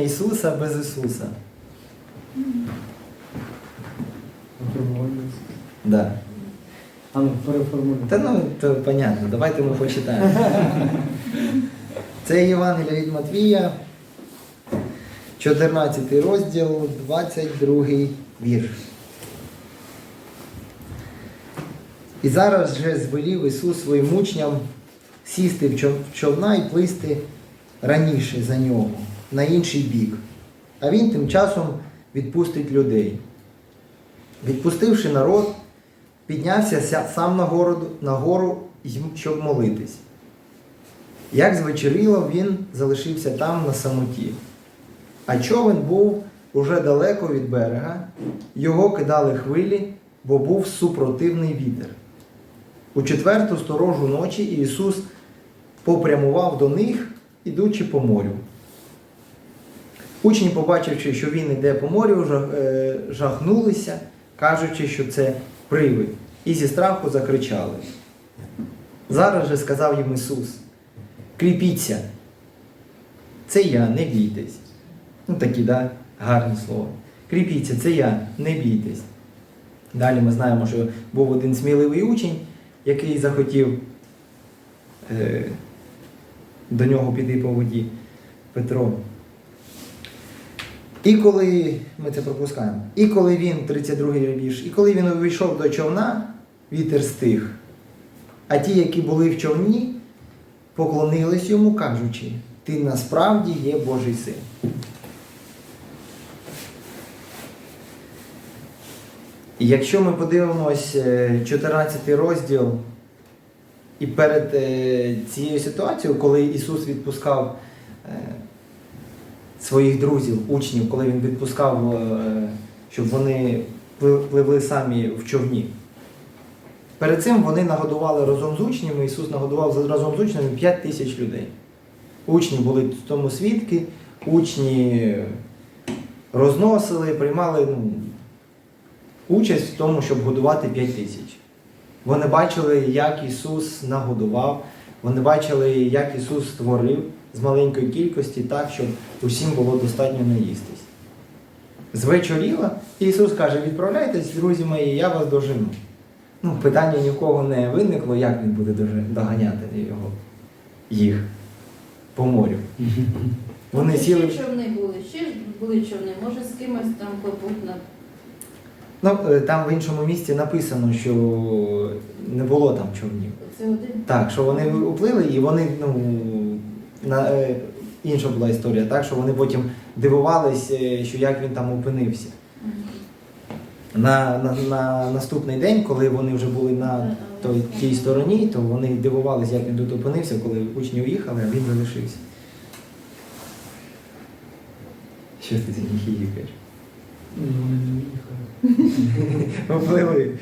Ісуса без Ісуса. Да. А ну, переформулюй. Та ну, то понятно, давайте ми почитаємо. Це Євангелія від Матвія, 14 розділ, 22 вірш. І зараз же звелів Ісус своїм учням сісти в човна і плисти раніше за нього, на інший бік. А він тим часом відпустить людей. Відпустивши народ, піднявся сам на гору, на гору, щоб молитись. Як звечеріло, він залишився там на самоті. А човен був уже далеко від берега, його кидали хвилі, бо був супротивний вітер. У четверту сторожу ночі Ісус попрямував до них, ідучи по морю. Учні, побачивши, що він йде по морю, е, жахнулися, кажучи, що це привид, і зі страху закричали. Зараз же сказав їм Ісус: кріпіться, це я, не бійтесь. Ну такі, да, гарні слова. Кріпіться, це я, не бійтесь. Далі ми знаємо, що був один сміливий учень, який захотів е, до нього піти по воді Петро. І коли ми це пропускаємо, і коли він, 32-й вірш, і коли він увійшов до човна, вітер стих. А ті, які були в човні, поклонились йому, кажучи, ти насправді є Божий син. Якщо ми подивимось е, 14 розділ, і перед е, цією ситуацією, коли Ісус відпускав е, своїх друзів, учнів, коли Він відпускав, е, щоб вони пливли самі в човні. Перед цим вони нагодували разом з учнями, Ісус нагодував разом з учнями 5 тисяч людей. Учні були в тому свідки, учні розносили, приймали ну, участь в тому, щоб годувати 5 тисяч. Вони бачили, як Ісус нагодував, вони бачили, як Ісус створив з маленької кількості так, щоб усім було достатньо наїстись. Звечоріло, і Ісус каже, відправляйтесь, друзі мої, я вас дожену. Ну, питання ні в кого не виникло, як він буде доганяти його, їх по морю. Вони Ще сіли. човни були, ще ж були човни, може з кимось там попутно. Ну, е, там в іншому місці написано, що не було там човнів. Це один. Так, що вони уплили і вони, ну, на, е, інша була історія, так, що вони потім дивувались, е, що як він там опинився. На, на, на наступний день, коли вони вже були на той, тій стороні, то вони дивувалися, як він тут опинився, коли учні уїхали, а він залишився. Що ти? Ні, Вони не їхали.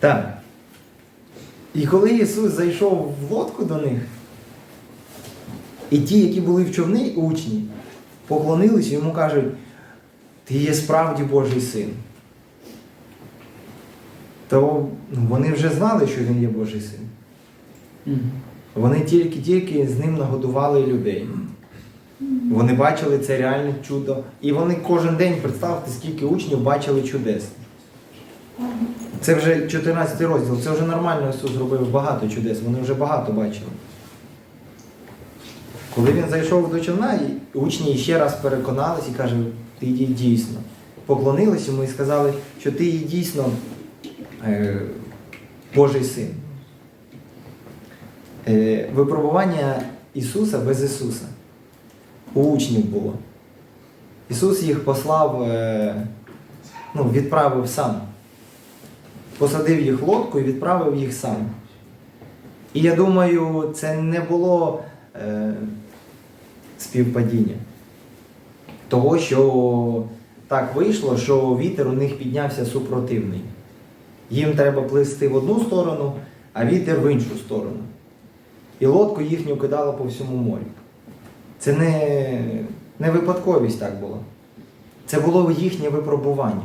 Так. І коли Ісус зайшов в лодку до них, і ті, які були в човни, учні, поклонились йому кажуть, ти є справді Божий син. То ну, вони вже знали, що він є Божий син. Вони тільки-тільки з ним нагодували людей. Вони бачили це реальне чудо. І вони кожен день, представте, скільки учнів бачили чудес. Це вже 14 розділ, це вже нормально Ісус зробив багато чудес, вони вже багато бачили. Коли він зайшов до човна, учні ще раз переконались і каже, ти є дійсно. Поклонились йому і сказали, що ти є дійсно е, Божий син. Е, випробування Ісуса без Ісуса. У учнів було. Ісус їх послав, е, ну, відправив сам. Посадив їх в лодку і відправив їх сам. І я думаю, це не було е, співпадіння. Того, що так вийшло, що вітер у них піднявся супротивний. Їм треба плисти в одну сторону, а вітер в іншу сторону. І лодку їхню кидало по всьому морю. Це не, не випадковість так було. Це було їхнє випробування.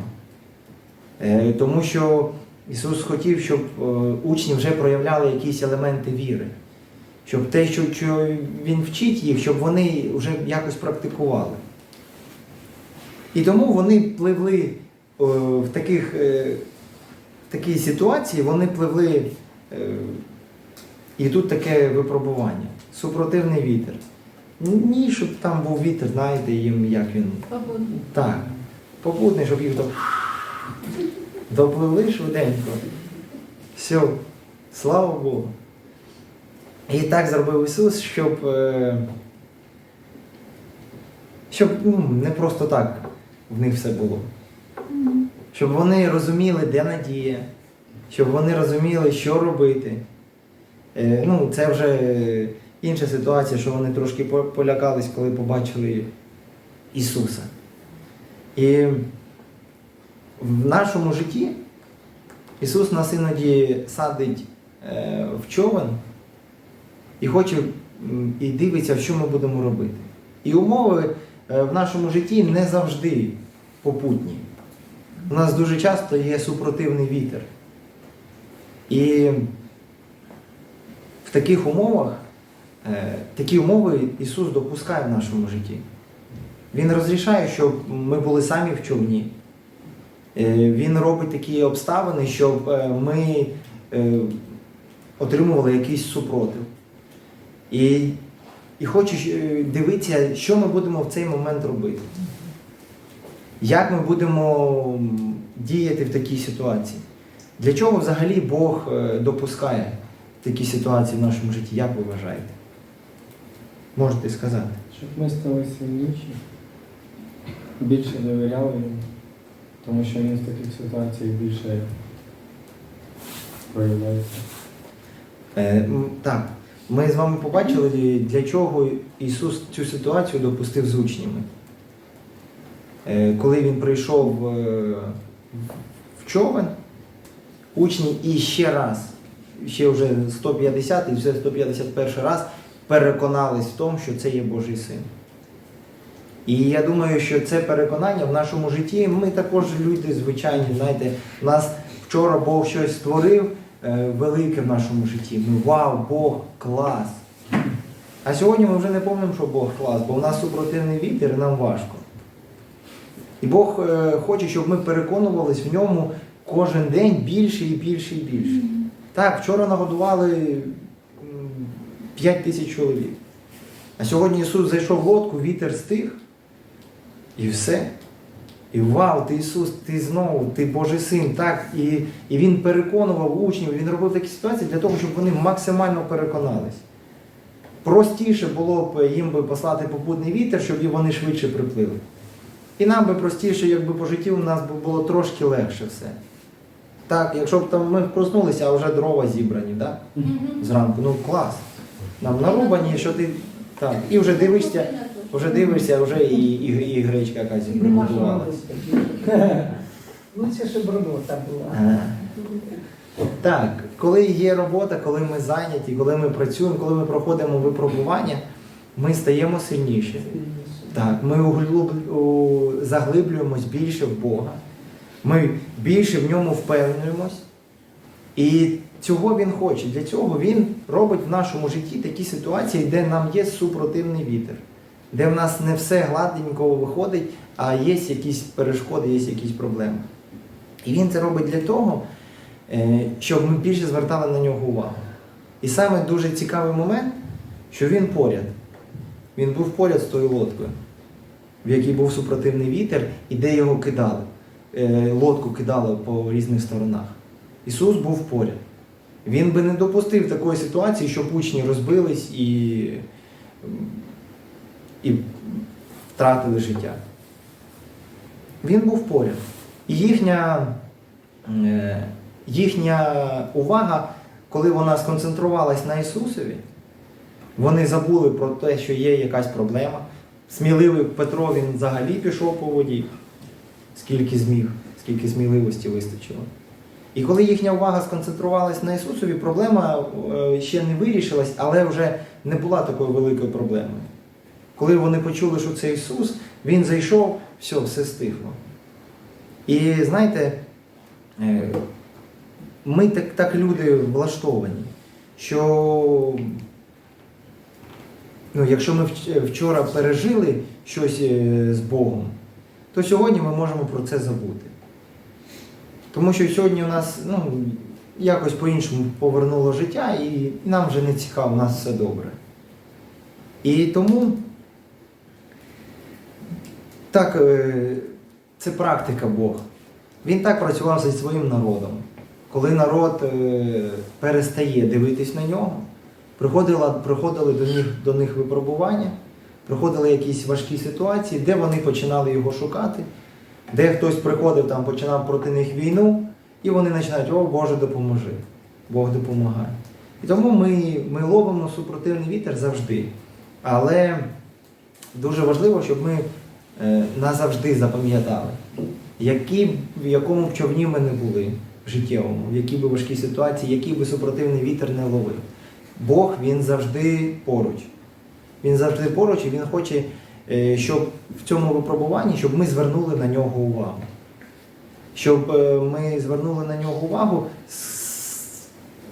Е, тому що Ісус хотів, щоб е, учні вже проявляли якісь елементи віри. Щоб те, що, він вчить їх, щоб вони вже якось практикували. І тому вони пливли е, в таких, е, в такій ситуації, вони пливли, е, і тут таке випробування. Супротивний вітер. Ні, щоб там був вітер, знаєте, їм як він. Погодно. Так, попутний, щоб їх до... допливли швиденько. Все, слава Богу. І так зробив Ісус, щоб, е, щоб ну, не просто так в них все було. Щоб вони розуміли, де надія, щоб вони розуміли, що робити. Е, Ну, це вже інша ситуація, що вони трошки полякались, коли побачили Ісуса. І в нашому житті Ісус нас іноді садить е, в човен і хоче і дивиться, що ми будемо робити. І умови е, в нашому житті не завжди попутні. У нас дуже часто є супротивний вітер. І в таких умовах, е, такі умови Ісус допускає в нашому житті. Він розрішає, щоб ми були самі в човні. Е, Він робить такі обставини, щоб ми отримували якийсь супротив. І, і хоче е, дивитися, що ми будемо в цей момент робити. Як ми будемо діяти в такій ситуації? Для чого взагалі Бог е, допускає такі ситуації в нашому житті? Як ви вважаєте? Можете сказати? Щоб ми стали сильніші, більше довіряли йому, тому що він в таких ситуаціях більше проявляється. Е, так, ми з вами побачили, для чого Ісус цю ситуацію допустив з учнями. Е, коли Він прийшов е, в човен, учні і ще раз, ще вже 150 і вже 151 раз переконались в тому, що це є Божий син. І я думаю, що це переконання в нашому житті. Ми також люди звичайні, знаєте, нас вчора Бог щось створив велике в нашому житті. Ми вау, Бог, клас. А сьогодні ми вже не пам'ятаємо, що Бог клас, бо в нас супротивний вітер і нам важко. І Бог е, хоче, щоб ми переконувались в ньому кожен день більше і більше і більше. Так, вчора нагодували 5 тисяч чоловік. А сьогодні Ісус зайшов в лодку, вітер стих, і все. І вау, ти Ісус, ти знову, ти Божий син. Так, і, і Він переконував учнів, Він робив такі ситуації для того, щоб вони максимально переконались. Простіше було б їм би послати попутний вітер, щоб і вони швидше приплили. І нам би простіше, якби по житті у нас би було трошки легше все. Так, якщо б там ми проснулися, а вже дрова зібрані, так? Зранку, ну клас. Нам нарубані, що ти. Так, і вже дивишся, вже дивишся, вже і, і, і гречка якась робити. Лучше, щоб робота була. Так, коли є робота, коли ми зайняті, коли ми працюємо, коли ми проходимо випробування, ми стаємо сильніші. Так, ми углуб- заглиблюємось більше в Бога. Ми більше в ньому впевнюємось. І цього він хоче. Для цього він робить в нашому житті такі ситуації, де нам є супротивний вітер, де в нас не все гладенько виходить, а є якісь перешкоди, є якісь проблеми. І він це робить для того, е, щоб ми більше звертали на нього увагу. І саме дуже цікавий момент, що він поряд. Він був поряд з тою лодкою, в якій був супротивний вітер, і де його кидали. Е, Лодку кидали по різних сторонах. Ісус був поряд. Він би не допустив такої ситуації, щоб учні розбились і, і втратили життя. Він був поряд. І їхня, е, їхня увага, коли вона сконцентрувалась на Ісусові, вони забули про те, що є якась проблема. Сміливий Петро він взагалі пішов по воді, скільки зміг, скільки сміливості вистачило. І коли їхня увага сконцентрувалась на Ісусові, проблема е, ще не вирішилась, але вже не була такою великою проблемою. Коли вони почули, що це Ісус, Він зайшов, все, все стихло. І знаєте, е, ми так, так люди влаштовані, що ну, якщо ми вчора пережили щось е, з Богом, то сьогодні ми можемо про це забути. Тому що сьогодні у нас ну, якось по-іншому повернуло життя, і, нам вже не цікаво, у нас все добре. І тому так, е, це практика Бога. Він так працював зі своїм народом. Коли народ е, перестає дивитись на нього, приходили до них, до них випробування, приходили якісь важкі ситуації, де вони починали його шукати, де хтось приходив, там починав проти них війну, і вони починають, о Боже, допоможи. Бог допомагає. І тому ми, ми ловимо супротивний вітер завжди. Але дуже важливо, щоб ми назавжди запам'ятали, в якому б човні ми не були в життєвому, в якій би важкій ситуації, який би супротивний вітер не ловив. Бог він завжди поруч. Він завжди поруч і він хоче, е, щоб в цьому випробуванні, щоб ми звернули на нього увагу. Щоб е, ми звернули на нього увагу,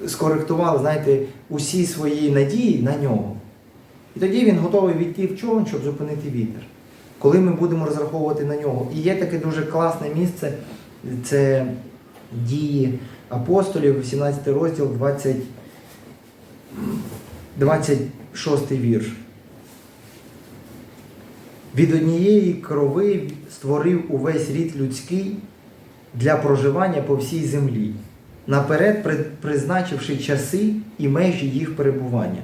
скоректували, знаєте, усі свої надії на нього. І тоді він готовий війти в човен, щоб зупинити вітер. Коли ми будемо розраховувати на нього. І є таке дуже класне місце, це дії апостолів, 17 розділ, 20, 26 вірш. Від однієї крови створив увесь рід людський для проживання по всій землі, наперед призначивши часи і межі їх перебування.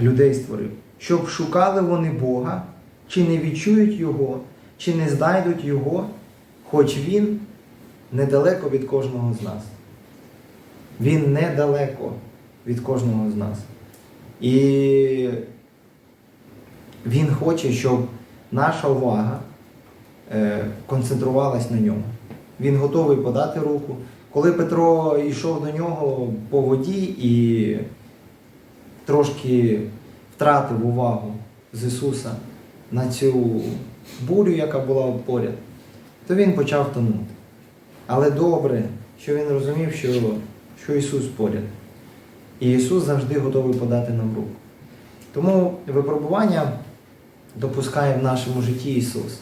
Людей створив, щоб шукали вони Бога, чи не відчують Його, чи не знайдуть Його, хоч Він недалеко від кожного з нас. Він недалеко від кожного з нас. І він хоче, щоб наша увага е, концентрувалась на ньому. Він готовий подати руку. Коли Петро йшов до нього по воді і трошки втратив увагу з Ісуса на цю бурю, яка була поряд, то він почав тонути. Але добре, що він розумів, що, що Ісус поряд. І Ісус завжди готовий подати нам руку. Тому випробування допускає в нашому житті Ісус.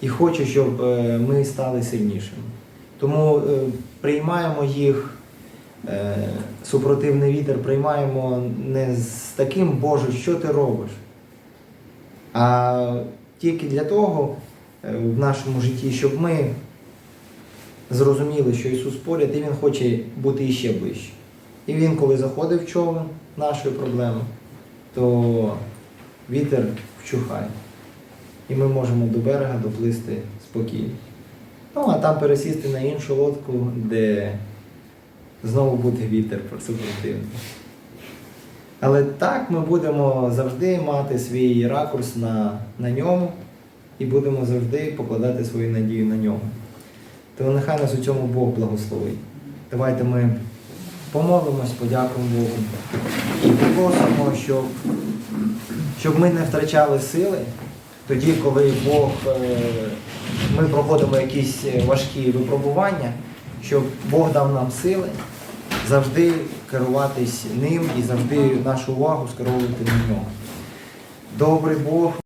І хоче, щоб е, ми стали сильнішими. Тому е, приймаємо їх, е, супротивний вітер, приймаємо не з таким, Боже, що ти робиш? А тільки для того е, в нашому житті, щоб ми зрозуміли, що Ісус поряд, і Він хоче бути іще ближче. І Він, коли заходить в човен нашої проблеми, то вітер вчухає. І ми можемо до берега доплисти спокійно. Ну, а там пересісти на іншу лодку, де знову буде вітер супротивний. Але так ми будемо завжди мати свій ракурс на, на ньому і будемо завжди покладати свою надію на нього. То нехай нас у цьому Бог благословить. Давайте ми помолимось, подякуємо Богу і попросимо, щоб, щоб ми не втрачали сили тоді, коли Бог, е, ми проходимо якісь важкі випробування, щоб Бог дав нам сили завжди керуватись ним і завжди нашу увагу скеровувати на нього. Добрий Бог.